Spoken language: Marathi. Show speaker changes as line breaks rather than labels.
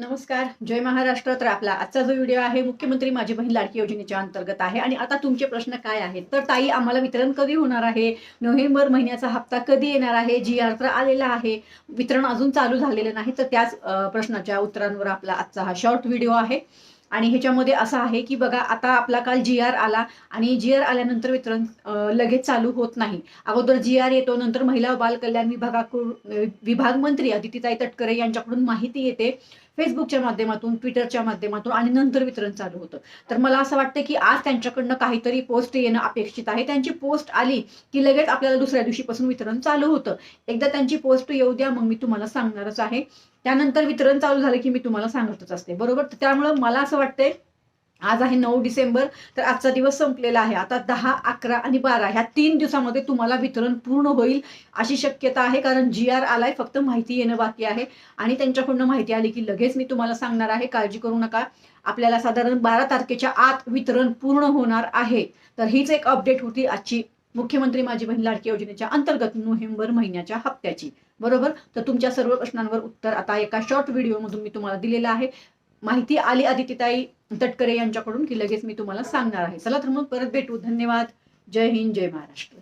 नमस्कार. जय महाराष्ट्र. तर आपला आजचा जो व्हिडिओ आहे मुख्यमंत्री माझी बहीण लाडकी योजनेच्या अंतर्गत आहे. आणि आता तुमचे प्रश्न काय आहेत? तर ताई आम्हाला वितरण कधी होणार आहे? नोव्हेंबर महिन्याचा हप्ता कधी येणार आहे? जी आर तर आलेला आहे. वितरण अजून चालू झालेलं नाही. तर त्याच प्रश्नाच्या उत्तरांवर आपला आजचा हा शॉर्ट व्हिडिओ आहे. आणि ह्याच्यामध्ये असं आहे की बघा आता आपला काल जी आर आला आणि जी आर आल्यानंतर वितरण लगेच चालू होत नाही. अगोदर जी आर येतो नंतर महिला बाल कल्याण विभागाकडून विभाग मंत्री अदितीताई तटकरे यांच्याकडून माहिती येते. फेसबुकच्या माध्यमातून ट्विटरच्या माध्यमातून आणि नंतर वितरण चालू होतं. तर मला असं वाटतं की आज त्यांच्याकडनं काहीतरी पोस्ट येणं अपेक्षित आहे. त्यांची पोस्ट आली की लगेच आपल्याला दुसऱ्या दिवशीपासून वितरण चालू होतं. एकदा त्यांची पोस्ट येऊ द्या मग मी तुम्हाला सांगणारच आहे. त्यानंतर वितरण चालू झालं की मी तुम्हाला सांगतच असते. बरोबर? त्यामुळं मला असं वाटतंय आज आहे नऊ डिसेंबर तर आजचा दिवस संपलेला आहे. आता दहा अकरा आणि बारा ह्या तीन दिवसामध्ये तुम्हाला वितरण पूर्ण होईल अशी शक्यता आहे कारण जी आर आलाय फक्त माहिती येणं बाकी आहे. आणि त्यांच्याकडनं माहिती आली की लगेच मी तुम्हाला सांगणार आहे काळजी करू नका. आपल्याला साधारण बारा तारखेच्या आत वितरण पूर्ण होणार आहे. तर हीच एक अपडेट होती आजची मुख्यमंत्री माझी बहीण लाडकी योजनेच्या अंतर्गत नोव्हेंबर महिन्याच्या हप्त्याची. बरोबर? तर तुमच्या सर्व प्रश्नांवर उत्तर आता एका शॉर्ट व्हिडिओमधून मी तुम्हाला दिलेलं आहे. माहिती आली आदित्यताई तटकरे यांच्याकडून की लगेच मी तुम्हाला सांगणार आहे. चला तर मग परत भेटू. धन्यवाद. जय हिंद जय महाराष्ट्र.